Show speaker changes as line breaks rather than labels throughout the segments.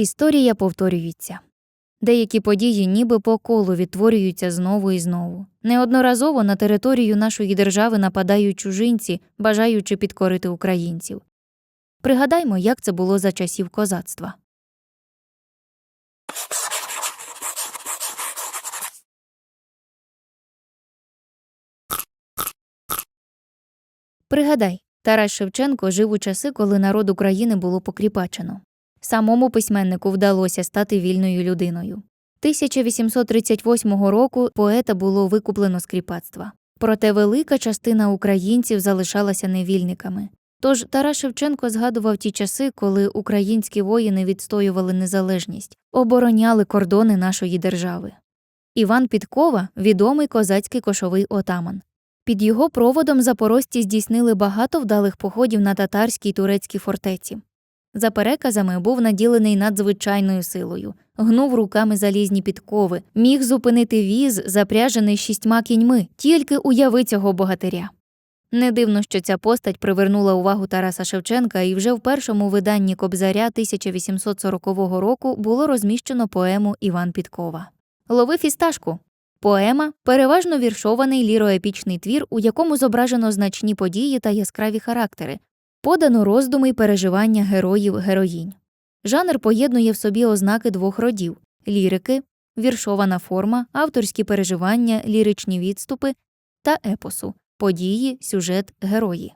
Історія повторюється. Деякі події ніби по колу відтворюються знову і знову. Неодноразово на територію нашої держави нападають чужинці, бажаючи підкорити українців. Пригадаймо, як це було за часів козацтва. Пригадай, Тарас Шевченко жив у часи, коли народ України було покріпачено. Самому письменнику вдалося стати вільною людиною. 1838 року поета було викуплено з кріпацтва. Проте велика частина українців залишалася невільниками. Тож Тарас Шевченко згадував ті часи, коли українські воїни відстоювали незалежність, обороняли кордони нашої держави. Іван Підкова відомий козацький кошовий отаман. Під його проводом запорожці здійснили багато вдалих походів на татарські й турецькі фортеці. За переказами був наділений надзвичайною силою, гнув руками залізні підкови, міг зупинити віз, запряжений шістьма кіньми, тільки уяви цього богатиря. Не дивно, що ця постать привернула увагу Тараса Шевченка, і вже в першому виданні Кобзаря 1840 року було розміщено поему Іван Підкова. Лови фісташку. Поема переважно віршований ліроепічний твір, у якому зображено значні події та яскраві характери, подано роздуми й переживання героїв героїнь. Жанр поєднує в собі ознаки двох родів лірики, віршована форма, авторські переживання, ліричні відступи та епосу, події, сюжет, герої.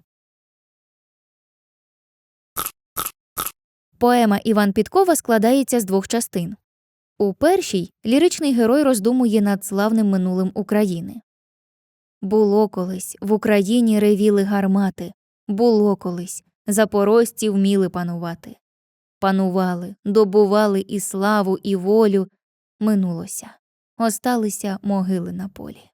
Поема Іван Підкова складається з двох частин. У першій ліричний герой роздумує над славним минулим України. Було колись в Україні ревіли гармати, було колись запорожці вміли панувати. Панували, добували і славу, і волю. Минулося. Осталися могили на полі.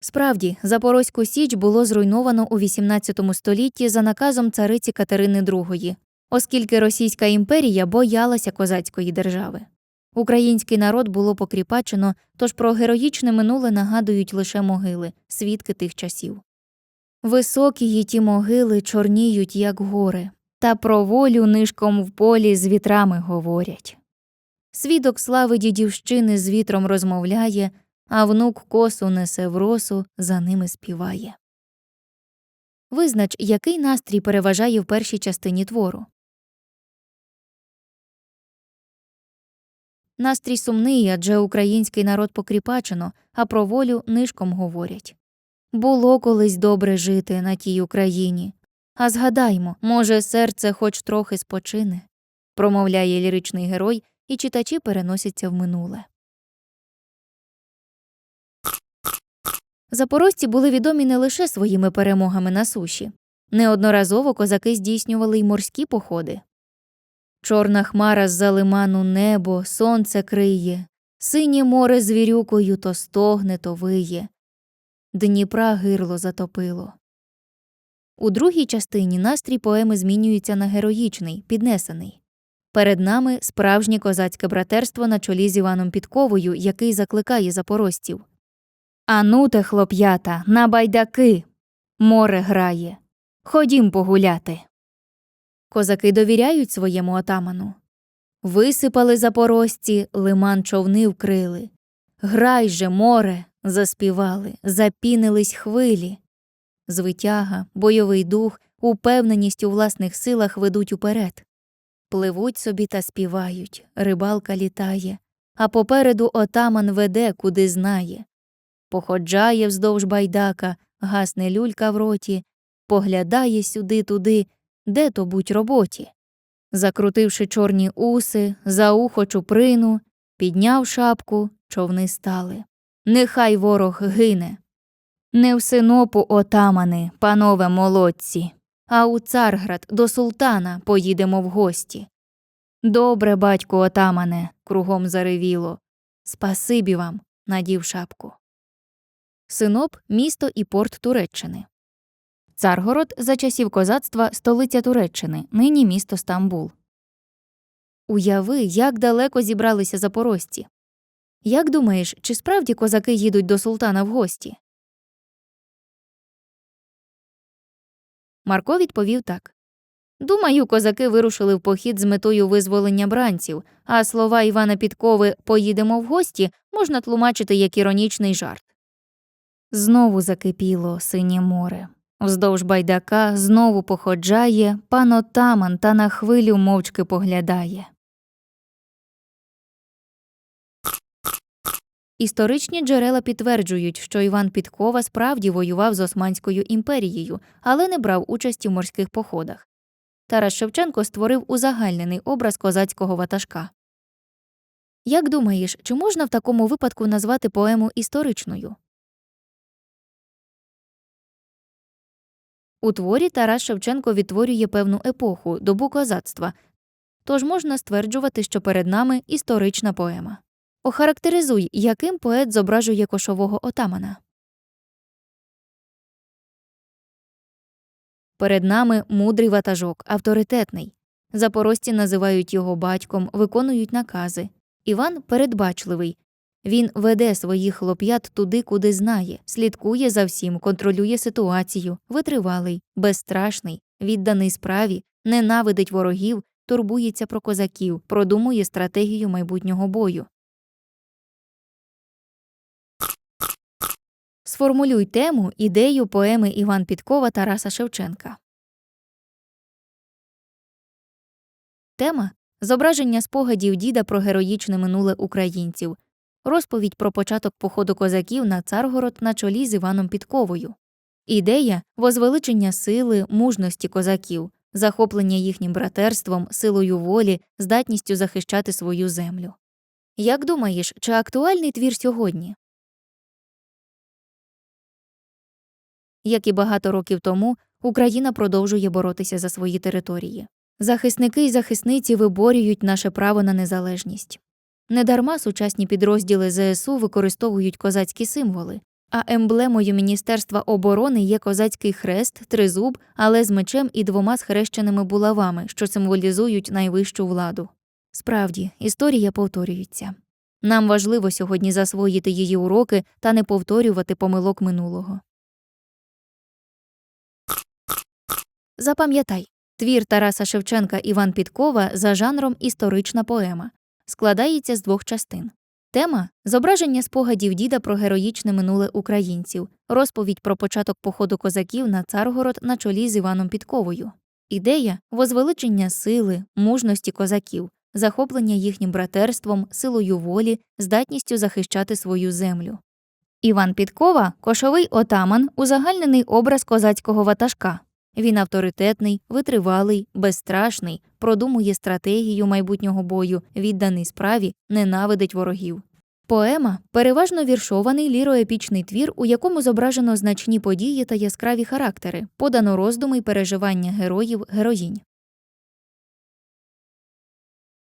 Справді, Запорозьку Січ було зруйновано у XVIII столітті за наказом цариці Катерини II, оскільки Російська імперія боялася козацької держави. Український народ було покріпачено, тож про героїчне минуле нагадують лише могили, свідки тих часів. Високі ї ті могили чорніють, як гори, та про волю нишком в полі з вітрами говорять. Свідок слави дідівщини з вітром розмовляє, а внук косу несе в росу, за ними співає. Визнач, який настрій переважає в першій частині твору. Настрій сумний, адже український народ покріпачено, а про волю нишком говорять. Було колись добре жити на тій Україні. А згадаймо, може, серце хоч трохи спочине, промовляє ліричний герой, і читачі переносяться в минуле. Запорожці були відомі не лише своїми перемогами на суші. Неодноразово козаки здійснювали й морські походи. Чорна хмара з за лиману небо, сонце криє, синє море звірюкою то стогне, то виє. Дніпра гирло затопило. У другій частині настрій поеми змінюється на героїчний, піднесений. Перед нами справжнє козацьке братерство на чолі з Іваном Підковою, який закликає запорожців. Ануте, хлоп'ята, на байдаки. Море грає. Ходім погуляти. Козаки довіряють своєму отаману. Висипали запорожці, лиман човни вкрили. Грай же, море, заспівали, запінились хвилі. Звитяга, бойовий дух, упевненість у власних силах ведуть уперед. Пливуть собі та співають, рибалка літає, а попереду отаман веде, куди знає. Походжає вздовж байдака, гасне люлька в роті, поглядає сюди туди, де то будь роботі. Закрутивши чорні уси, за ухо чуприну, підняв шапку, човни стали. Нехай ворог гине. Не в синопу отамани, панове молодці, а у Царград до султана поїдемо в гості. Добре, батько отамане, кругом заревіло. Спасибі вам, надів шапку. Синоп місто і порт Туреччини. Царгород за часів козацтва столиця Туреччини, нині місто Стамбул. Уяви, як далеко зібралися запорожці. Як думаєш, чи справді козаки їдуть до султана в гості? Марко відповів так Думаю, козаки вирушили в похід з метою визволення бранців, а слова Івана Підкови Поїдемо в гості можна тлумачити як іронічний жарт. Знову закипіло синє море. Вздовж байдака знову походжає пан отаман та на хвилю мовчки поглядає. Історичні джерела підтверджують, що Іван Підкова справді воював з Османською імперією, але не брав участі в морських походах. Тарас Шевченко створив узагальнений образ козацького ватажка. Як думаєш, чи можна в такому випадку назвати поему історичною? У творі Тарас Шевченко відтворює певну епоху, добу козацтва, тож можна стверджувати, що перед нами історична поема. Охарактеризуй, яким поет зображує кошового отамана. Перед нами мудрий ватажок, авторитетний. Запорожці називають його батьком, виконують накази. Іван передбачливий. Він веде своїх хлоп'ят туди, куди знає, слідкує за всім, контролює ситуацію, витривалий, безстрашний, відданий справі, ненавидить ворогів, турбується про козаків, продумує стратегію майбутнього бою. Сформулюй тему, ідею поеми Іван Підкова Тараса Шевченка. Тема зображення спогадів діда про героїчне минуле українців, розповідь про початок походу козаків на Царгород на чолі з Іваном Підковою. Ідея возвеличення сили, мужності козаків, захоплення їхнім братерством, силою волі, здатністю захищати свою землю. Як думаєш, чи актуальний твір сьогодні? Як і багато років тому, Україна продовжує боротися за свої території. Захисники і захисниці виборюють наше право на незалежність. Недарма сучасні підрозділи ЗСУ використовують козацькі символи, а емблемою Міністерства оборони є козацький хрест, тризуб, але з мечем і двома схрещеними булавами, що символізують найвищу владу. Справді, історія повторюється. Нам важливо сьогодні засвоїти її уроки та не повторювати помилок минулого. Запам'ятай, твір Тараса Шевченка Іван Підкова за жанром історична поема складається з двох частин. Тема зображення спогадів діда про героїчне минуле українців, розповідь про початок походу козаків на Царгород на чолі з Іваном Підковою. Ідея возвеличення сили, мужності козаків, захоплення їхнім братерством, силою волі, здатністю захищати свою землю. Іван Підкова кошовий отаман, узагальнений образ козацького ватажка. Він авторитетний, витривалий, безстрашний, продумує стратегію майбутнього бою, відданий справі, ненавидить ворогів. Поема переважно віршований ліроепічний твір, у якому зображено значні події та яскраві характери, подано роздуми й переживання героїв героїнь.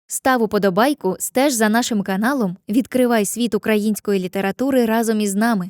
Став уподобайку, стеж за нашим каналом, відкривай світ української літератури разом із нами.